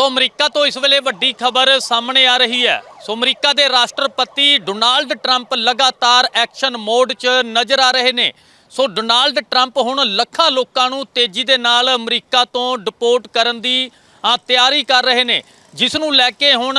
ਸੋ America ਤੋਂ ਇਸ ਵੇਲੇ ਵੱਡੀ ਖਬਰ ਸਾਹਮਣੇ ਆ ਰਹੀ ਹੈ। ਸੋ ਅਮਰੀਕਾ ਦੇ ਰਾਸ਼ਟਰਪਤੀ ਡੋਨਾਲਡ ਟਰੰਪ ਲਗਾਤਾਰ ਐਕਸ਼ਨ ਮੋਡ 'ਚ ਨਜ਼ਰ ਆ ਰਹੇ ਨੇ। ਸੋ ਡੋਨਾਲਡ ਟਰੰਪ ਹੁਣ ਲੱਖਾਂ ਲੋਕਾਂ ਨੂੰ ਤੇਜ਼ੀ ਦੇ ਨਾਲ ਅਮਰੀਕਾ ਤੋਂ ਡਿਪੋਰਟ ਕਰਨ ਦੀ ਤਿਆਰੀ ਕਰ ਰਹੇ ਨੇ। ਜਿਸ ਨੂੰ ਲੈ ਕੇ ਹੁਣ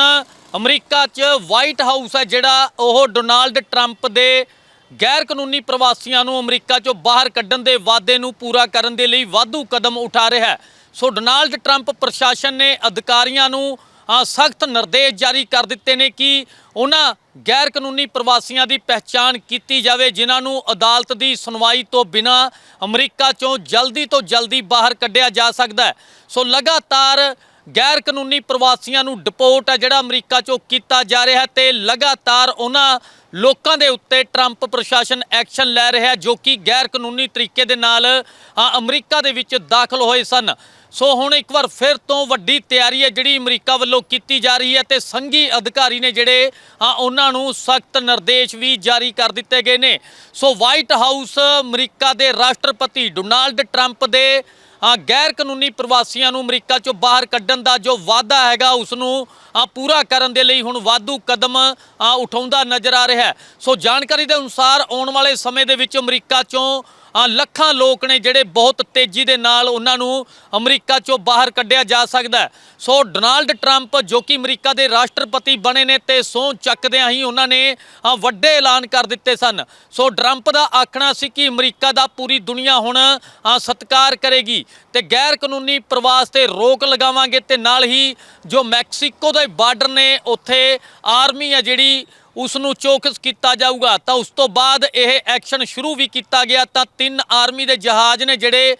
ਅਮਰੀਕਾ 'ਚ ਵਾਈਟ ਹਾਊਸ ਹੈ ਜਿਹੜਾ ਉਹ ਡੋਨਾਲਡ ਟਰੰਪ ਦੇ ਗੈਰ ਕਾਨੂੰਨੀ ਪ੍ਰਵਾਸੀਆਂ ਨੂੰ ਅਮਰੀਕਾ 'ਚੋਂ ਬਾਹਰ ਕੱਢਣ ਦੇ ਵਾਅਦੇ ਨੂੰ ਪੂਰਾ ਕਰਨ ਦੇ ਲਈ ਵਾਧੂ ਕਦਮ ਉਠਾ ਰਿਹਾ ਹੈ। ਸੋ ਡੋਨਾਲਡ ਟਰੰਪ ਪ੍ਰਸ਼ਾਸਨ ਨੇ ਅਧਿਕਾਰੀਆਂ ਨੂੰ ਸਖਤ ਨਿਰਦੇਸ਼ ਜਾਰੀ ਕਰ ਦਿੱਤੇ ਨੇ ਕਿ ਉਹਨਾਂ ਗੈਰ ਕਾਨੂੰਨੀ ਪ੍ਰਵਾਸੀਆਂ ਦੀ ਪਹਿਚਾਣ ਕੀਤੀ ਜਾਵੇ, ਜਿਨ੍ਹਾਂ ਨੂੰ ਅਦਾਲਤ ਦੀ ਸੁਣਵਾਈ ਤੋਂ ਬਿਨਾਂ ਅਮਰੀਕਾ 'ਚੋਂ ਜਲਦੀ ਤੋਂ ਜਲਦੀ ਬਾਹਰ ਕੱਢਿਆ ਜਾ ਸਕਦਾ ਹੈ। ਸੋ ਲਗਾਤਾਰ ਗੈਰ ਕਾਨੂੰਨੀ ਪ੍ਰਵਾਸੀਆਂ ਨੂੰ ਡਿਪੋਰਟ ਹੈ ਜਿਹੜਾ ਅਮਰੀਕਾ 'ਚੋਂ ਕੀਤਾ ਜਾ ਰਿਹਾ ਹੈ ਤੇ ਲਗਾਤਾਰ ਉਹਨਾਂ ਲੋਕਾਂ ਦੇ ਉੱਤੇ ਟਰੰਪ ਪ੍ਰਸ਼ਾਸਨ ਐਕਸ਼ਨ ਲੈ ਰਿਹਾ ਜੋ ਕਿ ਗੈਰ ਕਾਨੂੰਨੀ ਤਰੀਕੇ ਦੇ ਨਾਲ ਅਮਰੀਕਾ ਦੇ ਵਿੱਚ ਦਾਖਲ ਹੋਏ ਸਨ। ਸੋ ਹੁਣ ਇੱਕ ਵਾਰ ਫਿਰ ਤੋਂ ਵੱਡੀ ਤਿਆਰੀ ਹੈ ਜਿਹੜੀ ਅਮਰੀਕਾ ਵੱਲੋਂ ਕੀਤੀ ਜਾ ਰਹੀ ਹੈ ਤੇ ਸੰਘੀ ਅਧਿਕਾਰੀ ਨੇ ਜਿਹੜੇ ਅ, ਉਹਨਾਂ ਨੂੰ ਸਖਤ ਨਿਰਦੇਸ਼ ਵੀ ਜਾਰੀ ਕਰ ਦਿੱਤੇ ਗਏ ਨੇ। ਸੋ ਵਾਈਟ ਹਾਊਸ ਅਮਰੀਕਾ ਦੇ ਰਾਸ਼ਟਰਪਤੀ ਡੋਨਾਲਡ ਟਰੰਪ ਦੇ ਗੈਰ ਕਾਨੂੰਨੀ ਪ੍ਰਵਾਸੀਆਂ ਨੂੰ ਅਮਰੀਕਾ ਚੋਂ ਬਾਹਰ ਕੱਢਣ ਦਾ ਜੋ ਵਾਅਦਾ ਹੈਗਾ ਉਸ ਨੂੰ ਪੂਰਾ ਕਰਨ ਦੇ ਲਈ ਹੁਣ ਵਾਧੂ ਕਦਮ ਉਠਾਉਂਦਾ ਨਜ਼ਰ ਆ ਰਿਹਾ ਹੈ। ਸੋ ਜਾਣਕਾਰੀ ਦੇ ਅਨੁਸਾਰ ਆਉਣ ਵਾਲੇ ਸਮੇਂ ਦੇ ਵਿੱਚ ਅਮਰੀਕਾ ਚੋਂ ਲੱਖਾਂ ਲੋਕ ਨੇ ਜਿਹੜੇ ਬਹੁਤ ਤੇਜ਼ੀ ਦੇ ਨਾਲ ਉਹਨਾਂ ਨੂੰ ਅਮਰੀਕਾ ਚੋਂ ਬਾਹਰ ਕੱਢਿਆ ਜਾ ਸਕਦਾ ਸੋ ਡੋਨਾਲਡ ਟਰੰਪ, ਜੋ ਕਿ ਅਮਰੀਕਾ ਦੇ ਰਾਸ਼ਟਰਪਤੀ ਬਣੇ ਨੇ ਤੇ ਸਹੁੰ ਚੱਕਦਿਆਂ ਹੀ ਉਹਨਾਂ ਨੇ ਵੱਡੇ ਐਲਾਨ ਕਰ ਦਿੱਤੇ ਸਨ। ਸੋ ਟਰੰਪ ਦਾ ਆਖਣਾ ਸੀ ਕਿ ਅਮਰੀਕਾ ਦਾ ਪੂਰੀ ਦੁਨੀਆ ਹੁਣ ਸਤਿਕਾਰ ਕਰੇਗੀ ਤੇ ਗੈਰ ਕਾਨੂੰਨੀ ਪ੍ਰਵਾਸ ਤੇ ਰੋਕ ਲਗਾਵਾਂਗੇ ਤੇ ਨਾਲ ਹੀ ਜੋ ਮੈਕਸੀਕੋ ਦੇ ਬਾਰਡਰ ਨੇ, ਉੱਥੇ ਆਰਮੀ ਆ ਜਿਹੜੀ ਉਸ ਨੂੰ ਚੌਕਸ ਕੀਤਾ ਜਾਊਗਾ। ਤਾਂ ਉਸ ਤੋਂ ਬਾਅਦ ਇਹ ਐਕਸ਼ਨ ਸ਼ੁਰੂ ਵੀ ਕੀਤਾ ਗਿਆ, ਤਾਂ ਤਿੰਨ ਆਰਮੀ ਦੇ ਜਹਾਜ਼ ਨੇ ਜਿਹੜੇ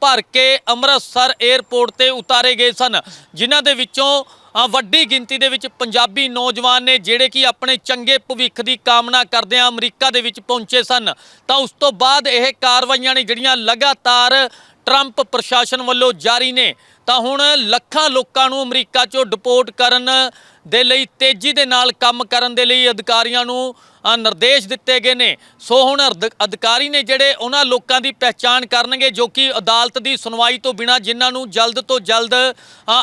ਭਰ ਕੇ ਅੰਮ੍ਰਿਤਸਰ 에ਅਰਪੋਰਟ ਤੇ ਉਤਾਰੇ ਗਏ ਸਨ, ਜਿਨ੍ਹਾਂ ਦੇ ਵਿੱਚੋਂ ਵੱਡੀ ਗਿਣਤੀ ਦੇ ਵਿੱਚ ਪੰਜਾਬੀ ਨੌਜਵਾਨ ਨੇ ਜਿਹੜੇ ਕਿ ਆਪਣੇ ਚੰਗੇ ਭਵਿੱਖ ਦੀ ਕਾਮਨਾ ਕਰਦਿਆਂ ਅਮਰੀਕਾ ਦੇ ਵਿੱਚ ਪਹੁੰਚੇ ਸਨ। ਤਾਂ ਉਸ ਤੋਂ ਬਾਅਦ ਇਹ ਕਾਰਵਾਈਆਂ ਨੇ ਜਿਹੜੀਆਂ ਲਗਾਤਾਰ ਟਰੰਪ ਪ੍ਰਸ਼ਾਸਨ ਵੱਲੋਂ ਜਾਰੀ ਨੇ। ਤਾਂ ਹੁਣ ਲੱਖਾਂ ਲੋਕਾਂ ਨੂੰ ਅਮਰੀਕਾ ਚੋਂ ਡਿਪੋਰਟ ਕਰਨ ਦੇ ਲਈ ਤੇਜ਼ੀ ਦੇ ਨਾਲ ਕੰਮ ਕਰਨ ਦੇ ਲਈ ਅਧਿਕਾਰੀਆਂ ਨੂੰ ਨਿਰਦੇਸ਼ ਦਿੱਤੇ ਗਏ ਨੇ। ਸੋ ਹੁਣ ਅਧਿ- ਅਧਿਕਾਰੀ ਨੇ ਜਿਹੜੇ ਉਹਨਾਂ ਲੋਕਾਂ ਦੀ ਪਹਿਚਾਣ ਕਰਨਗੇ, ਜੋ ਕਿ ਅਦਾਲਤ ਦੀ ਸੁਣਵਾਈ ਤੋਂ ਬਿਨਾ ਜਿਨ੍ਹਾਂ ਨੂੰ ਜਲਦ ਤੋਂ ਜਲਦ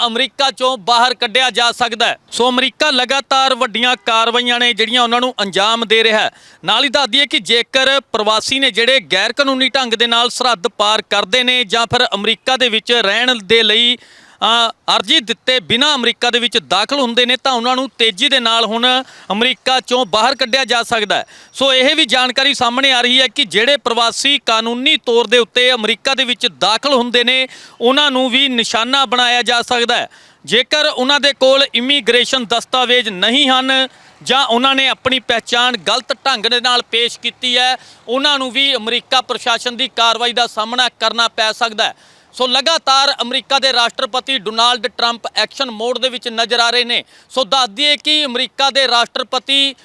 ਅਮਰੀਕਾ ਚੋਂ ਬਾਹਰ ਕੱਢਿਆ ਜਾ ਸਕਦਾ ਹੈ। ਸੋ ਅਮਰੀਕਾ ਲਗਾਤਾਰ ਵੱਡੀਆਂ ਕਾਰਵਾਈਆਂ ਨੇ ਜਿਹੜੀਆਂ ਉਹਨਾਂ ਨੂੰ ਅੰਜਾਮ ਦੇ ਰਿਹਾ ਹੈ। ਨਾਲ ਹੀ ਦੱਸ ਦਈਏ ਕਿ ਜੇਕਰ ਪ੍ਰਵਾਸੀ ਨੇ ਜਿਹੜੇ ਗੈਰ ਕਾਨੂੰਨੀ ਢੰਗ ਦੇ ਨਾਲ ਸਰਹੱਦ ਪਾਰ ਕਰਦੇ ਨੇ ਜਾਂ ਫਿਰ ਅਮਰੀਕਾ ਦੇ ਵਿੱਚ ਰਹਿਣ ਦੇ ਲਈ ਅ, ਅਰਜੀ ਦਿੱਤੇ ਬਿਨਾ ਅਮਰੀਕਾ ਦੇ ਵਿੱਚ ਦਾਖਲ ਹੁੰਦੇ ਨੇ ਤਾਂ ਉਹਨਾਂ ਨੂੰ ਤੇਜ਼ੀ ਦੇ ਨਾਲ ਹੁਣ ਅਮਰੀਕਾ ਚੋਂ ਬਾਹਰ ਕੱਢਿਆ ਜਾ ਸਕਦਾ ਸੋ ਇਹ ਵੀ ਜਾਣਕਾਰੀ ਸਾਹਮਣੇ ਆ ਰਹੀ ਹੈ ਕਿ ਜਿਹੜੇ ਪ੍ਰਵਾਸੀ ਕਾਨੂੰਨੀ ਤੌਰ ਦੇ ਉੱਤੇ ਅਮਰੀਕਾ ਦੇ ਵਿੱਚ ਦਾਖਲ ਹੁੰਦੇ ਨੇ ਉਹਨਾਂ ਨੂੰ ਵੀ ਨਿਸ਼ਾਨਾ ਬਣਾਇਆ ਜਾ ਸਕਦਾ ਹੈ। ਜੇਕਰ ਉਹਨਾਂ ਦੇ ਕੋਲ ਇਮੀਗ੍ਰੇਸ਼ਨ ਦਸਤਾਵੇਜ਼ ਨਹੀਂ ਹਨ ਜਾਂ ਉਹਨਾਂ ਨੇ ਆਪਣੀ ਪਹਿਚਾਣ ਗਲਤ ਢੰਗ ਦੇ ਨਾਲ ਪੇਸ਼ ਕੀਤੀ ਹੈ ਉਹਨਾਂ ਨੂੰ ਵੀ ਅਮਰੀਕਾ ਪ੍ਰਸ਼ਾਸਨ ਦੀ ਕਾਰਵਾਈ ਦਾ ਸਾਹਮਣਾ ਕਰਨਾ ਪੈ ਸਕਦਾ ਹੈ। ਸੋ ਲਗਾਤਾਰ ਅਮਰੀਕਾ ਦੇ ਰਾਸ਼ਟਰਪਤੀ ਡੋਨਾਲਡ ਟਰੰਪ ਐਕਸ਼ਨ ਮੋਡ ਦੇ ਵਿੱਚ ਨਜ਼ਰ ਆ ਰਹੇ ਨੇ। ਸੋ ਦੱਸ ਦਈਏ ਕਿ ਅਮਰੀਕਾ ਦੇ ਰਾਸ਼ਟਰਪਤੀ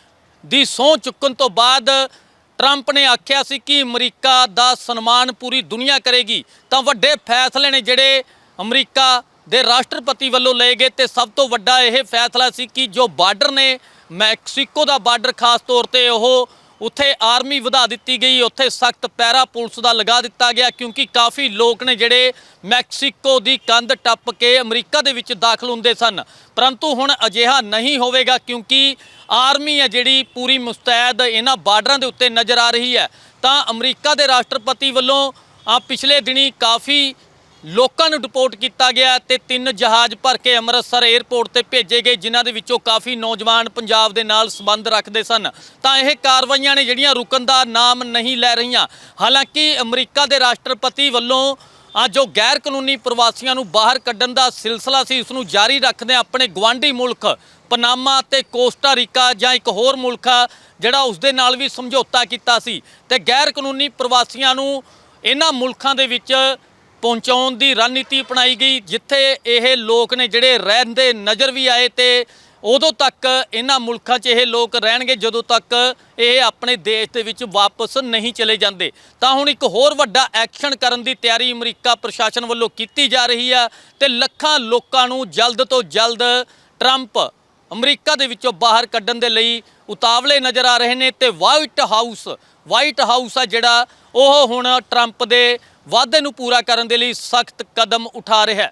ਦੀ ਸਹੁੰ ਚੁੱਕਣ ਤੋਂ ਬਾਅਦ ਟਰੰਪ ਨੇ ਆਖਿਆ ਸੀ ਕਿ ਅਮਰੀਕਾ ਦਾ ਸਨਮਾਨ ਪੂਰੀ ਦੁਨੀਆ ਕਰੇਗੀ। ਤਾਂ ਵੱਡੇ ਫੈਸਲੇ ਨੇ ਜਿਹੜੇ ਅਮਰੀਕਾ ਦੇ ਰਾਸ਼ਟਰਪਤੀ ਵੱਲੋਂ ਲਏ ਗਏ ਤੇ ਸਭ ਤੋਂ ਵੱਡਾ ਇਹ ਫੈਸਲਾ ਸੀ ਕਿ ਜੋ ਬਾਰਡਰ ਨੇ ਮੈਕਸੀਕੋ ਦਾ ਬਾਰਡਰ ਖਾਸ ਤੌਰ ਤੇ ਉਹ ਉੱਥੇ ਆਰਮੀ ਵਧਾ ਦਿੱਤੀ ਗਈ, ਉੱਥੇ ਸਖਤ ਪੈਰਾ ਪੁਲਿਸ ਦਾ ਲਗਾ ਦਿੱਤਾ ਗਿਆ ਕਿਉਂਕਿ ਕਾਫੀ ਲੋਕ ਨੇ ਜਿਹੜੇ ਮੈਕਸੀਕੋ ਦੀ ਕੰਧ ਟੱਪ ਕੇ ਅਮਰੀਕਾ ਦੇ ਵਿੱਚ ਦਾਖਲ ਹੁੰਦੇ ਸਨ। ਪਰੰਤੂ ਹੁਣ ਅਜਿਹਾ ਨਹੀਂ ਹੋਵੇਗਾ ਕਿਉਂਕਿ ਆਰਮੀ ਹੈ ਜਿਹੜੀ ਪੂਰੀ ਮੁਸਤੈਦ ਇਹਨਾਂ ਬਾਰਡਰਾਂ ਦੇ ਉੱਤੇ ਨਜ਼ਰ ਆ ਰਹੀ ਹੈ। ਤਾਂ ਅਮਰੀਕਾ ਦੇ ਰਾਸ਼ਟਰਪਤੀ ਵੱਲੋਂ ਆ ਪਿਛਲੇ ਦਿਨੀ ਕਾਫੀ ਲੋਕਾਂ ਨੂੰ ਡਿਪੋਰਟ ਕੀਤਾ ਗਿਆ ਤੇ ਤਿੰਨ ਜਹਾਜ਼ ਭਰ ਕੇ ਅੰਮ੍ਰਿਤਸਰ 에ਅਰਪੋਰਟ ਤੇ ਭੇਜੇ ਗਏ, ਜਿਨ੍ਹਾਂ ਦੇ ਵਿੱਚੋਂ ਕਾਫੀ ਨੌਜਵਾਨ ਪੰਜਾਬ ਦੇ ਨਾਲ ਸੰਬੰਧ ਰੱਖਦੇ ਸਨ। ਤਾਂ ਇਹ ਕਾਰਵਾਈਆਂ ਨੇ ਜਿਹੜੀਆਂ ਰੁਕਣ ਦਾ ਨਾਮ ਨਹੀਂ ਲੈ ਰਹੀਆਂ। ਹਾਲਾਂਕਿ ਅਮਰੀਕਾ ਦੇ ਰਾਸ਼ਟਰਪਤੀ ਵੱਲੋਂ ਆ ਜੋ ਗੈਰ ਕਾਨੂੰਨੀ ਪ੍ਰਵਾਸੀਆਂ ਨੂੰ ਬਾਹਰ ਕੱਢਣ ਦਾ ਸਿਲਸਿਲਾ ਸੀ ਉਸ ਨੂੰ ਜਾਰੀ ਰੱਖਦੇ ਆਪਣੇ ਗਵਾਂਢੀ ਮੁਲਕ ਪਨਾਮਾ ਤੇ ਕੋਸਟਾਰੀਕਾ ਜਾਂ ਇੱਕ ਹੋਰ ਮੁਲਕ ਆ, ਜਿਹੜਾ ਉਸ ਦੇ ਨਾਲ ਵੀ ਸਮਝੌਤਾ ਕੀਤਾ ਸੀ। ਤੇ ਗੈਰ ਕਾਨੂੰਨੀ ਪ੍ਰਵਾਸੀਆਂ ਨੂੰ ਇਹਨਾਂ ਮੁਲਕਾਂ ਦੇ ਵਿੱਚ ਪਹੁੰਚਾਉਣ ਦੀ ਰਣਨੀਤੀ ਅਪਣਾਈ ਗਈ, ਜਿੱਥੇ ਇਹ ਲੋਕ ਨੇ ਜਿਹੜੇ ਰਹਿੰਦੇ ਨਜ਼ਰ ਵੀ ਆਏ ਤੇ ਉਦੋਂ ਤੱਕ ਇਹਨਾਂ ਮੁਲਕਾਂ 'ਚ ਇਹ ਲੋਕ ਰਹਿਣਗੇ, ਜਦੋਂ ਤੱਕ ਇਹ ਆਪਣੇ ਦੇਸ਼ ਦੇ ਵਿੱਚ ਵਾਪਸ ਨਹੀਂ ਚਲੇ ਜਾਂਦੇ। ਤਾਂ ਹੁਣ ਇੱਕ ਹੋਰ ਵੱਡਾ ਐਕਸ਼ਨ ਕਰਨ ਦੀ ਤਿਆਰੀ ਅਮਰੀਕਾ ਪ੍ਰਸ਼ਾਸਨ ਵੱਲੋਂ ਕੀਤੀ ਜਾ ਰਹੀ ਆ ਤੇ ਲੱਖਾਂ ਲੋਕਾਂ ਨੂੰ ਜਲਦ ਤੋਂ ਜਲਦ ਟਰੰਪ ਅਮਰੀਕਾ ਦੇ ਵਿੱਚੋਂ ਬਾਹਰ ਕੱਢਣ ਦੇ ਲਈ ਉਤਾਵਲੇ ਨਜ਼ਰ ਆ ਰਹੇ ਨੇ ਤੇ ਵਾਈਟ ਹਾਊਸ ਵਾਈਟ ਹਾਊਸ ਆ ਜਿਹੜਾ, ਉਹ ਹੁਣ ਟਰੰਪ ਦੇ ਵਾਅਦੇ ਨੂੰ ਪੂਰਾ ਕਰਨ ਦੇ ਲਈ ਸਖਤ ਕਦਮ ਉਠਾ ਰਿਹਾ ਹੈ।